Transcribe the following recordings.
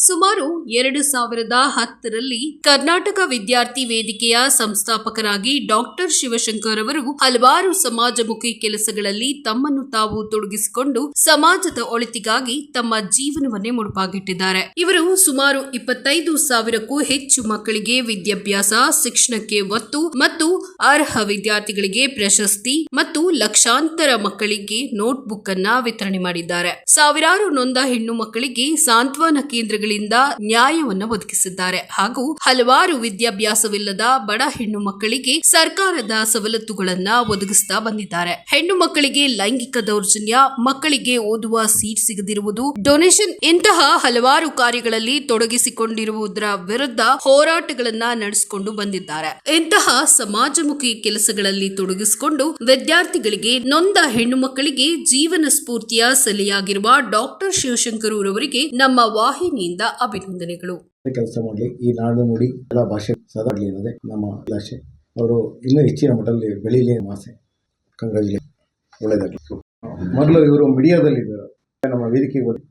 ಸುಮಾರು ಎರಡು ಸಾವಿರದ ಹತ್ತರಲ್ಲಿ ಕರ್ನಾಟಕ ವಿದ್ಯಾರ್ಥಿ ವೇದಿಕೆಯ ಸಂಸ್ಥಾಪಕರಾಗಿ ಡಾಕ್ಟರ್ ಶಿವಶಂಕರ್ ಅವರು ಹಲವಾರು ಸಮಾಜಮುಖಿ ಕೆಲಸಗಳಲ್ಲಿ ತಮ್ಮನ್ನು ತಾವು ತೊಡಗಿಸಿಕೊಂಡು ಸಮಾಜದ ಒಳಿತಿಗಾಗಿ ತಮ್ಮ ಜೀವನವನ್ನೇ ಮುಡುಪಾಗಿಟ್ಟಿದ್ದಾರೆ. ಇವರು ಸುಮಾರು ಇಪ್ಪತ್ತೈದು ಸಾವಿರಕ್ಕೂ ಹೆಚ್ಚು ಮಕ್ಕಳಿಗೆ ವಿದ್ಯಾಭ್ಯಾಸ, ಶಿಕ್ಷಣಕ್ಕೆ ಒತ್ತು ಮತ್ತು ಅರ್ಹ ವಿದ್ಯಾರ್ಥಿಗಳಿಗೆ ಪ್ರಶಸ್ತಿ ಮತ್ತು ಲಕ್ಷಾಂತರ ಮಕ್ಕಳಿಗೆ ನೋಟ್ಬುಕ್ ಅನ್ನ ವಿತರಣೆ ಮಾಡಿದ್ದಾರೆ. ಸಾವಿರಾರು ನೊಂದ ಹೆಣ್ಣು ಮಕ್ಕಳಿಗೆ ಸಾಂತ್ವನ ಕೇಂದ್ರಗಳಿಂದ ನ್ಯಾಯವನ್ನು ಒದಗಿಸಿದ್ದಾರೆ. ಹಾಗೂ ಹಲವಾರು ವಿದ್ಯಾಭ್ಯಾಸವಿಲ್ಲದ ಬಡ ಹೆಣ್ಣು ಮಕ್ಕಳಿಗೆ ಸರ್ಕಾರದ ಸವಲತ್ತುಗಳನ್ನ ಒದಗಿಸ್ತಾ ಬಂದಿದ್ದಾರೆ. ಹೆಣ್ಣು ಮಕ್ಕಳಿಗೆ ಲೈಂಗಿಕ ದೌರ್ಜನ್ಯ, ಮಕ್ಕಳಿಗೆ ಓದುವ ಸೀಟ್ ಸಿಗದಿರುವುದು, ಡೊನೇಷನ್ ಇಂತಹ ಹಲವಾರು ಕಾರ್ಯಗಳಲ್ಲಿ ತೊಡಗಿಸಿಕೊಂಡಿರುವುದರ ವಿರುದ್ಧ ಹೋರಾಟಗಳನ್ನ ನಡೆಸಿಕೊಂಡು ಬಂದಿದ್ದಾರೆ. ಇಂತಹ ಸಮಾಜಮುಖಿ ಕೆಲಸಗಳಲ್ಲಿ ತೊಡಗಿಸಿಕೊಂಡು ವಿದ್ಯಾರ್ಥಿಗಳಿಗೆ ನೊಂದ ಹೆಣ್ಣು ಮಕ್ಕಳಿಗೆ ಜೀವನ ಸ್ಫೂರ್ತಿಯ ಸೆಲೆಯಾಗಿರುವ ಡಾಕ್ಟರ್ ಶಿವಶಂಕರ್ ಅವರಿಗೆ ನಮ್ಮ ವಾಹಿನಿಯಿಂದ ಅಭಿನಂದನೆಗಳು. ಕೆಲಸ ಮಾಡಲಿ ಈ ನಾಡು ನುಡಿ ಎಲ್ಲ ಭಾಷೆ ಸದಾ ಆಗಲಿ ಅನ್ನೋದೇ ನಮ್ಮ ಅಭಿಲಾಷೆ. ಅವರು ಇನ್ನೂ ಹೆಚ್ಚಿನ ಮಟ್ಟದಲ್ಲಿ ಬೆಳೀಲಿ ಅನ್ನೋ ಆಸೆ. ಕಂಗ್ರ್ಯಾಚುಲೇಷನ್ ಒಳ್ಳೆಯದಾಗಲಿ ಮೊದಲು ಇವರು ಮೀಡಿಯಾದಲ್ಲಿದ್ದರು. ನಮ್ಮ ವೇದಿಕೆಗೆ ಬಂದು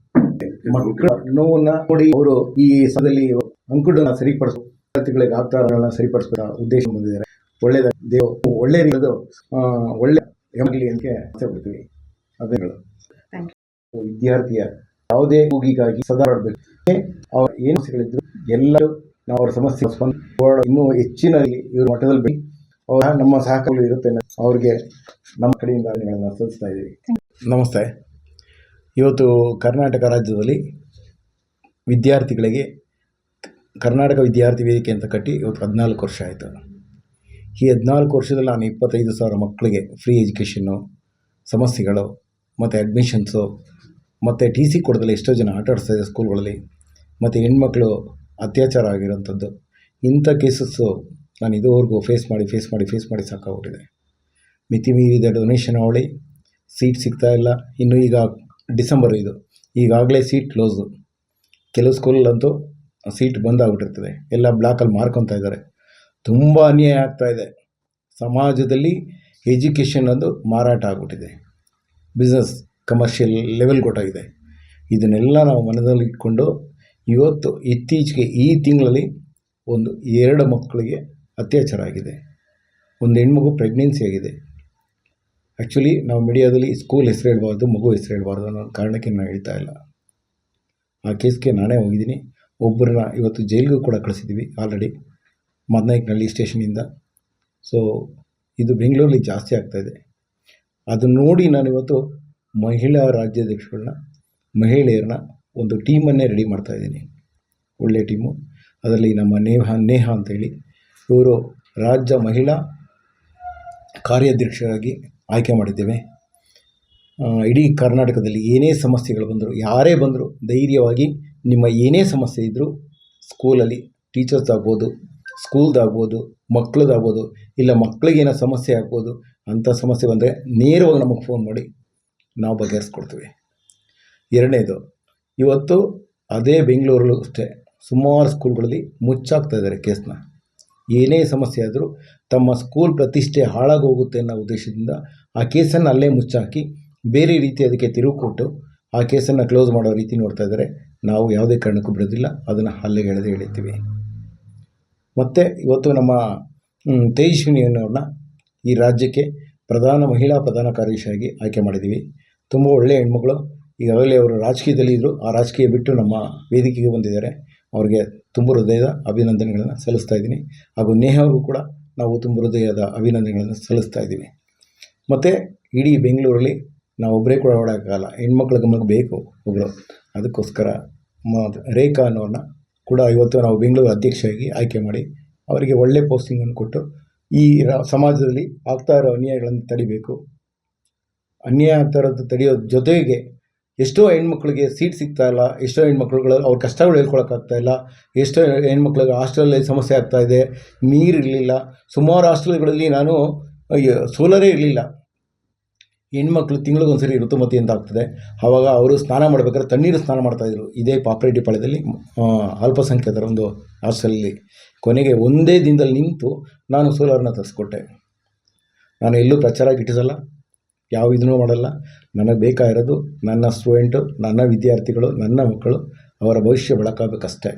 ಮಕ್ಕಳ ನೋವನ್ನ ನೋಡಿ ಅವರು ಈ ಸದಲ್ಲಿ ಅಂಕುಡನ್ನ ಸರಿಪಡಿಸೋ ವಿದ್ಯಾರ್ಥಿಗಳಿಗೆ ಆಗ್ತಾರಗಳನ್ನ ಸರಿಪಡಿಸೋ ಉದ್ದೇಶ ಬಂದಿದ್ದಾರೆ ಒಳ್ಳೆಯದ ದೇವ ಒಳ್ಳೆ ರೀತಿಯದು ಒಳ್ಳೆ ಎಂಬಲಿ ಅಂತ ಆಸೆ ಪಡ್ತೀವಿ. ಅದೇಗಳು ವಿದ್ಯಾರ್ಥಿಯ ಯಾವುದೇ ಕೂಗಿಗಾಗಿ ಸದಾ ಮಾಡಬೇಕು. ಅವ್ರ ಏನು ಸಮಸ್ಯೆಗಳಿದ್ರು ಎಲ್ಲರೂ ನಾವು ಅವ್ರ ಸಮಸ್ಯೆ ಇನ್ನೂ ಹೆಚ್ಚಿನ ಇವ್ರ ಮಟ್ಟದಲ್ಲಿ ಬಿ ಅವರ ನಮ್ಮ ಸಹಕಾರಗಳು ಇರುತ್ತೆ ಅವ್ರಿಗೆ ನಮ್ಮ ಕಡೆಯಿಂದ ಸಲ್ಲಿಸ್ತಾ ಇದ್ದೀವಿ. ನಮಸ್ತೆ. ಇವತ್ತು ಕರ್ನಾಟಕ ರಾಜ್ಯದಲ್ಲಿ ವಿದ್ಯಾರ್ಥಿಗಳಿಗೆ ಕರ್ನಾಟಕ ವಿದ್ಯಾರ್ಥಿ ವೇದಿಕೆ ಅಂತ ಕಟ್ಟಿ ಇವತ್ತು ಹದಿನಾಲ್ಕು ವರ್ಷ ಆಯಿತು. ಈ ಹದಿನಾಲ್ಕು ವರ್ಷದಲ್ಲಿ ನಾನು ಇಪ್ಪತ್ತೈದು ಸಾವಿರ ಮಕ್ಕಳಿಗೆ ಫ್ರೀ ಎಜುಕೇಷನ್ನು ಸಮಸ್ಯೆಗಳು ಮತ್ತು ಅಡ್ಮಿಷನ್ಸು ಮತ್ತು ಟಿ ಸಿ ಕೊಡದಲ್ಲಿ ಎಷ್ಟೋ ಜನ ಆಟ ಆಡಿಸ್ತಾ ಇದೆ ಸ್ಕೂಲ್ಗಳಲ್ಲಿ. ಮತ್ತು ಹೆಣ್ಮಕ್ಳು ಅತ್ಯಾಚಾರ ಆಗಿರೋಂಥದ್ದು ಇಂಥ ಕೇಸಸ್ಸು ನಾನು ಇದುವರೆಗೂ ಫೇಸ್ ಮಾಡಿ ಫೇಸ್ ಮಾಡಿ ಫೇಸ್ ಮಾಡಿ ಸಾಕಾಗ್ಬಿಟ್ಟಿದೆ. ಮಿತಿ ಮೀರಿದ ಡೊನೇಷನ್ ಅವಳಿ. ಸೀಟ್ ಸಿಗ್ತಾ ಇಲ್ಲ. ಇನ್ನು ಈಗ ಡಿಸೆಂಬರ್ ಇದು ಈಗಾಗಲೇ ಸೀಟ್ ಕ್ಲೋಸು ಕೆಲವು ಸ್ಕೂಲಲ್ಲಂತೂ ಸೀಟ್ ಬಂದಾಗ್ಬಿಟ್ಟಿರ್ತದೆ. ಎಲ್ಲ ಬ್ಲಾಕಲ್ಲಿ ಮಾರ್ಕೊತಾ ಇದ್ದಾರೆ. ತುಂಬ ಅನ್ಯಾಯ ಆಗ್ತಾ ಇದೆ. ಸಮಾಜದಲ್ಲಿ ಎಜುಕೇಷನ್ ಅದು ಮಾರಾಟ ಆಗ್ಬಿಟ್ಟಿದೆ. ಬಿಸ್ನೆಸ್ ಕಮರ್ಷಿಯಲ್ ಲೆವೆಲ್ ಕೊಟ್ಟಾಗಿದೆ. ಇದನ್ನೆಲ್ಲ ನಾವು ಮನದಲ್ಲಿ ಇಟ್ಕೊಂಡು ಇವತ್ತು ಇತ್ತೀಚೆಗೆ ಈ ತಿಂಗಳಲ್ಲಿ ಒಂದು ಎರಡು ಮಕ್ಕಳಿಗೆ ಅತ್ಯಾಚಾರ ಆಗಿದೆ. ಒಂದು ಹೆಣ್ಮಗು ಪ್ರೆಗ್ನೆನ್ಸಿ ಆಗಿದೆ. ಆ್ಯಕ್ಚುಲಿ ನಾವು ಮೀಡಿಯಾದಲ್ಲಿ ಸ್ಕೂಲ್ ಹೆಸರು ಹೇಳ್ಬಾರ್ದು, ಮಗು ಹೆಸರು ಹೇಳ್ಬಾರ್ದು ಅನ್ನೋ ಕಾರಣಕ್ಕೆ ನಾನು ಹೇಳ್ತಾ ಇಲ್ಲ. ಆ ಕೇಸ್ಗೆ ನಾನೇ ಹೋಗಿದ್ದೀನಿ. ಒಬ್ಬರನ್ನ ಇವತ್ತು ಜೈಲಿಗೂ ಕೂಡ ಕಳಿಸಿದ್ದೀವಿ ಆಲ್ರೆಡಿ ಮದ್ನಾಯ್ಕನಹಳ್ಳಿ ಸ್ಟೇಷನಿಂದ ಸೊ ಇದು ಬೆಂಗಳೂರಲ್ಲಿ ಜಾಸ್ತಿ ಆಗ್ತಾಯಿದೆ ಅದನ್ನು ನೋಡಿ ನಾನಿವತ್ತು ಮಹಿಳಾ ರಾಜ್ಯಾಧ್ಯಕ್ಷಗಳನ್ನ ಮಹಿಳೆಯರನ್ನ ಒಂದು ಟೀಮನ್ನೇ ರೆಡಿ ಮಾಡ್ತಾ ಇದ್ದೀನಿ. ಒಳ್ಳೆಯ ಟೀಮು. ಅದರಲ್ಲಿ ನಮ್ಮ ನೇಹ ನೇಹ ಅಂತೇಳಿ, ಇವರು ರಾಜ್ಯ ಮಹಿಳಾ ಕಾರ್ಯಾಧ್ಯಕ್ಷರಾಗಿ ಆಯ್ಕೆ ಮಾಡಿದ್ದೇವೆ. ಇಡೀ ಕರ್ನಾಟಕದಲ್ಲಿ ಏನೇ ಸಮಸ್ಯೆಗಳು ಬಂದರೂ, ಯಾರೇ ಬಂದರೂ ಧೈರ್ಯವಾಗಿ ನಿಮ್ಮ ಏನೇ ಸಮಸ್ಯೆ ಇದ್ದರೂ ಸ್ಕೂಲಲ್ಲಿ ಟೀಚರ್ಸ್ ಆಗ್ಬೋದು ಸ್ಕೂಲ್ದಾಗ್ಬೋದು ಮಕ್ಳದ್ದಾಗ್ಬೋದು, ಇಲ್ಲ ಮಕ್ಕಳಿಗೇನೋ ಸಮಸ್ಯೆ ಆಗ್ಬೋದು, ಅಂಥ ಸಮಸ್ಯೆ ಬಂದರೆ ನೇರವಾಗಿ ನಮಗೆ ಫೋನ್ ಮಾಡಿ ನಾವು ಬಗೆಹರಿಸ್ಕೊಡ್ತೀವಿ. ಎರಡನೇದು, ಇವತ್ತು ಅದೇ ಬೆಂಗಳೂರಲ್ಲೂ ಅಷ್ಟೇ ಸುಮಾರು ಸ್ಕೂಲ್ಗಳಲ್ಲಿ ಮುಚ್ಚಾಗ್ತಾ ಇದ್ದಾರೆ ಕೇಸ್ನ. ಏನೇ ಸಮಸ್ಯೆ ಆದರೂ ತಮ್ಮ ಸ್ಕೂಲ್ ಪ್ರತಿಷ್ಠೆ ಹಾಳಾಗೋಗುತ್ತೆ ಅನ್ನೋ ಉದ್ದೇಶದಿಂದ ಆ ಕೇಸನ್ನು ಅಲ್ಲೇ ಮುಚ್ಚಾಕಿ ಬೇರೆ ರೀತಿ ಅದಕ್ಕೆ ತಿರುವು ಕೊಟ್ಟು ಆ ಕೇಸನ್ನು ಕ್ಲೋಸ್ ಮಾಡೋ ರೀತಿ ನೋಡ್ತಾ ಇದ್ದಾರೆ. ನಾವು ಯಾವುದೇ ಕಾರಣಕ್ಕೂ ಬಿಡೋದಿಲ್ಲ. ಅದನ್ನು ಅಲ್ಲಿಗೆ ಎಳೆದು ಎಳಿತೀವಿ. ಮತ್ತು ಇವತ್ತು ನಮ್ಮ ತೇಜಸ್ವಿನಿ ಅನ್ನೋರನ್ನ ಈ ರಾಜ್ಯಕ್ಕೆ ಪ್ರಧಾನ ಮಹಿಳಾ ಪ್ರಧಾನ ಕಾರ್ಯದರ್ಶಿಯಾಗಿ ಆಯ್ಕೆ ಮಾಡಿದ್ದೀವಿ. ತುಂಬ ಒಳ್ಳೆಯ ಹೆಣ್ಮಗಳು ಈಗಾಗಲೇ ಅವರು ರಾಜಕೀಯದಲ್ಲಿ ಇದ್ದರು ಆ ರಾಜಕೀಯ ಬಿಟ್ಟು ನಮ್ಮ ವೇದಿಕೆಗೆ ಬಂದಿದ್ದಾರೆ. ಅವರಿಗೆ ತುಂಬ ಹೃದಯದ ಅಭಿನಂದನೆಗಳನ್ನು ಸಲ್ಲಿಸ್ತಾ ಇದ್ದೀನಿ. ಹಾಗೂ ನೇಹವ್ರಿಗೂ ಕೂಡ ನಾವು ತುಂಬ ಹೃದಯದ ಅಭಿನಂದನೆಗಳನ್ನು ಸಲ್ಲಿಸ್ತಾ ಇದ್ದೀವಿ. ಮತ್ತು ಇಡೀ ಬೆಂಗಳೂರಲ್ಲಿ ನಾವು ಒಬ್ಬರೇ ಕೂಡ ಓಡೋಕ್ಕಾಗಲ್ಲ ಹೆಣ್ಮಕ್ಳ ಗಮನಕ್ಕೆ ಬೇಕು ಒಬ್ಬರು ಅದಕ್ಕೋಸ್ಕರ ಮ, ರೇಖಾ ಅನ್ನೋರನ್ನ ಕೂಡ ಇವತ್ತು ನಾವು ಬೆಂಗಳೂರು ಅಧ್ಯಕ್ಷರಾಗಿ ಆಯ್ಕೆ ಮಾಡಿ ಅವರಿಗೆ ಒಳ್ಳೆ ಪೋಸ್ಟಿಂಗನ್ನು ಕೊಟ್ಟು ಈ ಸಮಾಜದಲ್ಲಿ ಆಗ್ತಾ ಇರೋ ಅನ್ಯಾಯಗಳನ್ನು ತಡಿಬೇಕು. ಅನ್ಯಾಯ ಆಗ್ತಾ ಇರೋದು ತಡೆಯೋ ಜೊತೆಗೆ ಎಷ್ಟೋ ಹೆಣ್ಮಕ್ಳಿಗೆ ಸೀಟ್ ಸಿಗ್ತಾ ಇಲ್ಲ, ಎಷ್ಟೋ ಹೆಣ್ಮಕ್ಳುಗಳು ಅವ್ರ ಕಷ್ಟಗಳು ಹೇಳ್ಕೊಳಕ್ಕಾಗ್ತಾ ಇಲ್ಲ, ಎಷ್ಟೋ ಹೆಣ್ಮಕ್ಳಿಗೆ ಹಾಸ್ಟೆಲಲ್ಲಿ ಸಮಸ್ಯೆ ಆಗ್ತಾ ಇದೆ ನೀರು ಇರಲಿಲ್ಲ ಸುಮಾರು ಹಾಸ್ಟೆಲ್ಗಳಲ್ಲಿ ನಾನು ಸೋಲರೇ ಇರಲಿಲ್ಲ. ಹೆಣ್ಮಕ್ಳು ತಿಂಗಳಿಗೊಂದ್ಸರಿ ಋತುಮತಿ ಅಂತ ಆಗ್ತದೆ. ಆವಾಗ ಅವರು ಸ್ನಾನ ಮಾಡ್ಬೇಕಾದ್ರೆ ತಣ್ಣೀರು ಸ್ನಾನ ಮಾಡ್ತಾಯಿದ್ರು ಇದೇ ಪಾಪ್ರೆಡ್ಡಿ ಪಾಳ್ಯದಲ್ಲಿ ಅಲ್ಪಸಂಖ್ಯಾತರ ಒಂದು ಹಾಸ್ಟೆಲಲ್ಲಿ. ಕೊನೆಗೆ ಒಂದೇ ದಿನದಲ್ಲಿ ನಿಂತು ನಾನು ಸೋಲಾರನ್ನ ತರಿಸ್ಕೊಟ್ಟೆ. ನಾನು ಎಲ್ಲೂ ಪ್ರಚಾರ ಗಿಟ್ಟಿಸಲ್ಲ, ಯಾವ ಇದನ್ನೂ ಮಾಡಲ್ಲ. ನನಗೆ ಬೇಕಾಗಿರೋದು ನನ್ನ ಸ್ಟೂಡೆಂಟು, ನನ್ನ ವಿದ್ಯಾರ್ಥಿಗಳು, ನನ್ನ ಮಕ್ಕಳು, ಅವರ ಭವಿಷ್ಯ ಬೆಳಕಾಗಬೇಕಷ್ಟೇ.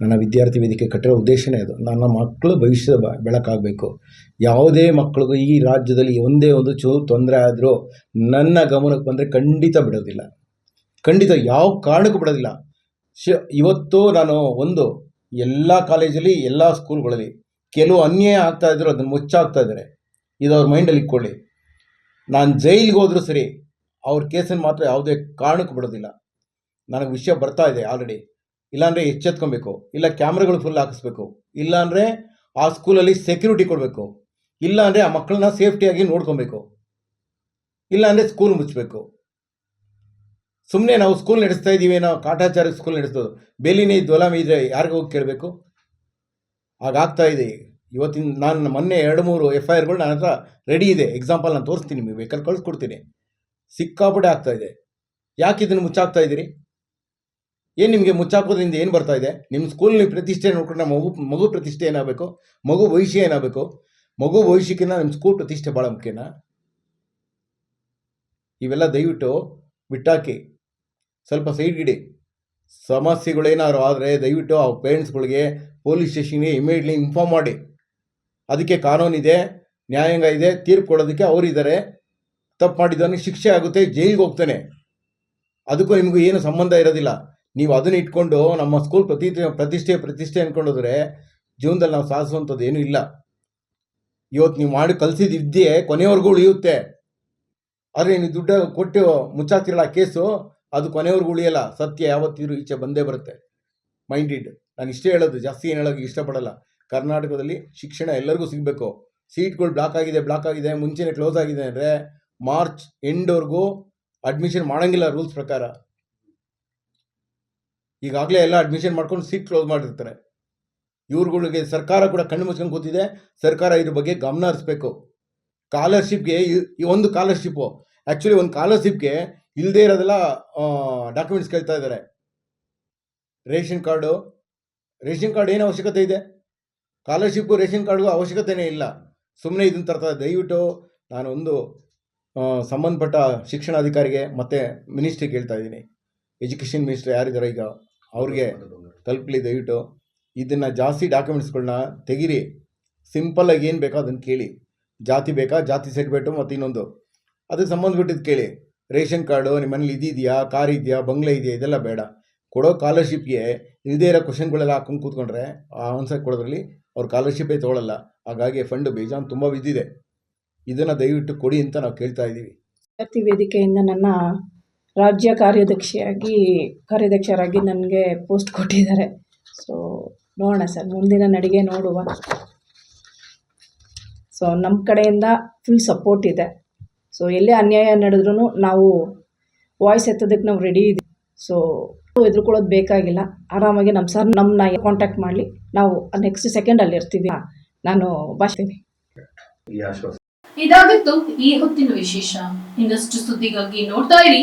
ನನ್ನ ವಿದ್ಯಾರ್ಥಿ ವೇದಿಕೆ ಕಟ್ಟಿರೋ ಉದ್ದೇಶನೇ ಅದು. ನನ್ನ ಮಕ್ಕಳು ಭವಿಷ್ಯದ ಬೆಳಕಾಗಬೇಕು. ಯಾವುದೇ ಮಕ್ಕಳಿಗೂ ಈ ರಾಜ್ಯದಲ್ಲಿ ಒಂದೇ ಒಂದು ಚೂರು ತೊಂದರೆ ಆದರೂ ನನ್ನ ಗಮನಕ್ಕೆ ಬಂದರೆ ಖಂಡಿತ ಬಿಡೋದಿಲ್ಲ. ಖಂಡಿತ ಯಾವ ಕಾರಣಕ್ಕೂ ಬಿಡೋದಿಲ್ಲ. ಶ, ಇವತ್ತು ನಾನು ಒಂದು, ಎಲ್ಲ ಕಾಲೇಜಲ್ಲಿ, ಎಲ್ಲ ಸ್ಕೂಲ್ಗಳಲ್ಲಿ ಕೆಲವು ಅನ್ಯಾಯ ಆಗ್ತಾ ಇದ್ರು ಅದನ್ನು ಮುಚ್ಚಾಗ್ತಾ ಇದ್ದಾರೆ ಇದು ಅವ್ರ ಮೈಂಡಲ್ಲಿ ಇಟ್ಕೊಳ್ಳಿ. ನಾನು ಜೈಲಿಗೆ ಹೋದರೂ ಸರಿ ಅವ್ರ ಕೇಸನ್ನು ಮಾತ್ರ ಯಾವುದೇ ಕಾರಣಕ್ಕೂ ಬಿಡೋದಿಲ್ಲ. ನನಗೆ ವಿಷಯ ಬರ್ತಾ ಇದೆ ಆಲ್ರೆಡಿ. ಇಲ್ಲಾಂದರೆ ಎಚ್ಚೆತ್ಕೊಬೇಕು. ಇಲ್ಲ ಕ್ಯಾಮ್ರಾಗಳು ಫುಲ್ ಹಾಕಿಸ್ಬೇಕು. ಇಲ್ಲಾಂದರೆ ಆ ಸ್ಕೂಲಲ್ಲಿ ಸೆಕ್ಯೂರಿಟಿ ಕೊಡಬೇಕು. ಇಲ್ಲಾಂದರೆ ಆ ಮಕ್ಕಳನ್ನ ಸೇಫ್ಟಿಯಾಗಿ ನೋಡ್ಕೊಬೇಕು. ಇಲ್ಲಾಂದರೆ ಸ್ಕೂಲ್ ಮುಚ್ಚಬೇಕು ಸುಮ್ಮನೆ ನಾವು ಸ್ಕೂಲ್ ನಡೆಸ್ತಾ ಇದ್ದೀವಿ, ನಾವು ಕಾಟಾಚಾರ ಸ್ಕೂಲ್ ನಡೆಸೋದು ಬೇಲಿನೇ ದ್ವಲಾಮಿ ಇದ್ರೆ ಯಾರಿಗೆ ಹೋಗಿ ಕೇಳಬೇಕು? ಹಾಗಾಗ್ತಾ ಇದೆ. ಇವತ್ತಿನ ನಾನು ಮೊನ್ನೆ ಎರಡು ಮೂರು ಎಫ್ ಐ ಆರ್ಗಳು ನನ್ನ ಹತ್ರ ರೆಡಿ ಇದೆ. ಎಕ್ಸಾಂಪಲ್ ನಾನು ತೋರಿಸ್ತೀನಿ ನಿಮಗೆ. ಬೇಕಾದ್ರೆ ಕಳಿಸ್ಕೊಡ್ತೀನಿ. ಸಿಕ್ಕಾಪಟ್ಟೆ ಆಗ್ತಾ ಇದೆ. ಯಾಕೆ ಇದನ್ನು ಮುಚ್ಚಾಕ್ತಾ ಇದ್ದೀರಿ? ಏನು ನಿಮಗೆ ಮುಚ್ಚಾಕೋದ್ರಿಂದ ಏನು ಬರ್ತಾ ಇದೆ? ನಿಮ್ಮ ಸ್ಕೂಲ್ ಪ್ರತಿಷ್ಠೆ ನೋಡ್ಕೊಂಡ್ರೆ ಮಗು ಮಗು ಪ್ರತಿಷ್ಠೆ ಏನಾಗಬೇಕು? ಮಗು ಭವಿಷ್ಯ ಏನಾಗಬೇಕು? ಮಗು ಭವಿಷ್ಯಕ್ಕಿಂತ ನಿಮ್ಮ ಸ್ಕೂಲ್ ಪ್ರತಿಷ್ಠೆ ಭಾಳ ಮುಖ್ಯನಾ? ಇವೆಲ್ಲ ದಯವಿಟ್ಟು ಬಿಟ್ಟಾಕಿ. ಸ್ವಲ್ಪ ಸೈಡ್ಗಿಡಿ ಸಮಸ್ಯೆಗಳೇನಾದ್ರು ಆದರೆ ದಯವಿಟ್ಟು ಆ ಪೇರೆಂಟ್ಸ್ಗಳಿಗೆ ಪೊಲೀಸ್ ಸ್ಟೇಷನ್ಗೆ ಇಮಿಡಿಯೇಟ್ಲಿ ಇನ್ಫಾರ್ಮ್ ಮಾಡಿ. ಅದಕ್ಕೆ ಕಾನೂನಿದೆ ನ್ಯಾಯಾಂಗ ಇದೆ, ತೀರ್ಪು ಕೊಡೋದಕ್ಕೆ ಅವರಿದ್ದಾರೆ. ತಪ್ಪು ಮಾಡಿದವನಿಗೆ ಶಿಕ್ಷೆ ಆಗುತ್ತೆ, ಜೈಲಿಗೆ ಹೋಗ್ತಾನೆ. ಅದಕ್ಕೂ ನಿಮಗೂ ಏನು ಸಂಬಂಧ ಇರೋದಿಲ್ಲ. ನೀವು ಅದನ್ನ ಇಟ್ಕೊಂಡು ನಮ್ಮ ಸ್ಕೂಲ್ ಪ್ರತಿ ಪ್ರತಿಷ್ಠೆ ಪ್ರತಿಷ್ಠೆ ಅಂದ್ಕೊಂಡೋದ್ರೆ ಜೀವನದಲ್ಲಿ ನಾವು ಸಾಧಿಸುವಂಥದ್ದು ಏನೂ ಇಲ್ಲ. ಇವತ್ತು ನೀವು ಮಾಡಿ ಕಲಿಸಿದ ವಿದ್ಯೆ ಕೊನೆಯವರೆಗೂ ಉಳಿಯುತ್ತೆ. ಆದರೆ ನೀವು ದುಡ್ಡು ಕೊಟ್ಟು ಮುಚ್ಚಾಕ್ತಿರಲ್ಲ ಆ ಕೇಸು ಅದು ಕೊನೆಯವರೆಗೂ ಉಳಿಯಲ್ಲ. ಸತ್ಯ ಯಾವತ್ತಿದ್ರು ಈಚೆ ಬಂದೇ ಬರುತ್ತೆ. ಮೈಂಡೆಡ್ ನಾನು ಇಷ್ಟೇ ಹೇಳೋದು, ಜಾಸ್ತಿ ಏನು ಹೇಳೋಕ್ಕೆ ಇಷ್ಟಪಡಲ್ಲ. ಕರ್ನಾಟಕದಲ್ಲಿ ಶಿಕ್ಷಣ ಎಲ್ಲರಿಗೂ ಸಿಗಬೇಕು. ಸೀಟ್ಗಳು ಬ್ಲಾಕ್ ಆಗಿದೆ ಬ್ಲಾಕ್ ಆಗಿದೆ, ಮುಂಚೆನೆ ಕ್ಲೋಸ್ ಆಗಿದೆ ಅಂದರೆ ಮಾರ್ಚ್ ಎಂಡ್ವರೆಗೂ ಅಡ್ಮಿಷನ್ ಮಾಡೋಂಗಿಲ್ಲ ರೂಲ್ಸ್ ಪ್ರಕಾರ. ಈಗಾಗಲೇ ಎಲ್ಲ ಅಡ್ಮಿಷನ್ ಮಾಡ್ಕೊಂಡು ಸೀಟ್ ಕ್ಲೋಸ್ ಮಾಡಿರ್ತಾರೆ. ಇವ್ರುಗಳಿಗೆ ಸರ್ಕಾರ ಕೂಡ ಕಣ್ಣು ಮುಚ್ಕೊಂಡು ಕೂತಿದೆ. ಸರ್ಕಾರ ಇದ್ರ ಬಗ್ಗೆ ಗಮನ ಹರಿಸ್ಬೇಕು. ಸ್ಕಾಲರ್ಶಿಪ್ಗೆ ಈ ಒಂದು ಸ್ಕಾಲರ್ಶಿಪ್ಪು ಆ್ಯಕ್ಚುಲಿ ಒಂದು ಸ್ಕಾಲರ್ಶಿಪ್ಗೆ ಇಲ್ಲದೇ ಇರೋದೆಲ್ಲ ಡಾಕ್ಯುಮೆಂಟ್ಸ್ ಕೇಳ್ತಾ ಇದ್ದಾರೆ. ರೇಷನ್ ಕಾರ್ಡು ರೇಷನ್ ಕಾರ್ಡ್ ಏನು ಅವಶ್ಯಕತೆ ಇದೆ? ಸ್ಕಾಲರ್ಶಿಪ್ಪು ರೇಷನ್ ಕಾರ್ಡ್ಗೂ ಅವಶ್ಯಕತೆನೇ ಇಲ್ಲ. ಸುಮ್ಮನೆ ಇದನ್ನು ತರ್ತಾರೆ ದಯವಿಟ್ಟು ನಾನು ಒಂದು ಆ, ಸಂಬಂಧಪಟ್ಟ ಶಿಕ್ಷಣಾಧಿಕಾರಿಗೆ ಮತ್ತು ಮಿನಿಸ್ಟ್ರಿಗೆ ಕೇಳ್ತಾ ಇದ್ದೀನಿ. ಎಜುಕೇಷನ್ ಮಿನಿಸ್ಟ್ರ್ ಯಾರಿದ್ದಾರೆ ಈಗ? ಅವ್ರಿಗೆ ತಲುಪಲಿ ದಯವಿಟ್ಟು ಇದನ್ನು ಜಾಸ್ತಿ ಡಾಕ್ಯುಮೆಂಟ್ಸ್ಗಳನ್ನ ತೆಗೀರಿ. ಸಿಂಪಲ್ಲಾಗಿ ಏನು ಬೇಕೋ ಅದನ್ನು ಕೇಳಿ. ಜಾತಿ ಬೇಕಾ? ಜಾತಿ ಸರ್ಟಿಫಿಕೇಟು ಮತ್ತು ಇನ್ನೊಂದು. ಅದಕ್ಕೆ ಸಂಬಂಧಪಟ್ಟಿದ್ದು ಕೇಳಿ. ರೇಷನ್ ಕಾರ್ಡು ನಿಮ್ಮ ಮನೇಲಿ ಇದಿದೆಯಾ ಕಾರ್ ಇದೆಯಾ? ಬಂಗ್ಲೆ ಇದೆಯಾ? ಇದೆಲ್ಲ ಬೇಡ. ಕೊಡೋ ಸ್ಕಾಲರ್ಶಿಪ್ಗೆ ಇಲ್ಲದೇ ಇರೋ ಕ್ವಶನ್ಗಳೆಲ್ಲ ಹಾಕೊಂಡು ಕೂತ್ಕೊಂಡ್ರೆ ಆ ಆನ್ಸರ್ ಕೊಡೋದ್ರಲ್ಲಿ ಅವ್ರು ಸ್ಕಾಲರ್ಶಿಪ್ಪೇ ತೊಗೊಳಲ್ಲ. ಹಾಗಾಗಿ ಫಂಡ್ ಬೇಜಾನ್ ತುಂಬ ಬಿದ್ದಿದೆ. ಇದನ್ನು ದಯವಿಟ್ಟು ಕೊಡಿ ಅಂತ ನಾವು ಕೇಳ್ತಾ ಇದ್ದೀವಿ ವೇದಿಕೆಯಿಂದ ನನ್ನ ರಾಜ್ಯ ಕಾರ್ಯದರ್ಶಿಯಾಗಿ ಕಾರ್ಯದಕ್ಷರಾಗಿ ನನಗೆ ಪೋಸ್ಟ್ ಕೊಟ್ಟಿದ್ದಾರೆ. ಸೊ ನೋಡೋಣ ಸರ್ ಮುಂದಿನ ನಡಿಗೆ ನೋಡುವ. ಸೊ ನಮ್ಮ ಕಡೆಯಿಂದ ಫುಲ್ ಸಪೋರ್ಟ್ ಇದೆ. ಸೊ ಎಲ್ಲೇ ಅನ್ಯಾಯ ನಡೆದ್ರೂ ನಾವು ವಾಯ್ಸ್ ಎತ್ತೋದಕ್ಕೆ ನಾವು ರೆಡಿ ಇದೆ ಸೊ ಎದುರ್ಕೊಳ್ಳೋದು ಬೇಕಾಗಿಲ್ಲ. ಆರಾಮಾಗಿ ನಮ್ಮ ಸರ್ ನಮ್ಮನ್ನ ಕಾಂಟ್ಯಾಕ್ಟ್ ಮಾಡಲಿ. ನಾವು ನೆಕ್ಸ್ಟ್ ಸೆಕೆಂಡಲ್ಲಿ ಇರ್ತೀವಿ. ನಾನು ಭಾಷೆ ಇದಾಗಿತ್ತು ಈ ಹೊತ್ತಿನ ವಿಶೇಷ. ಇನ್ನಷ್ಟು ಸುದ್ದಿಗಾಗಿ ನೋಡ್ತಾ ಇರಿ.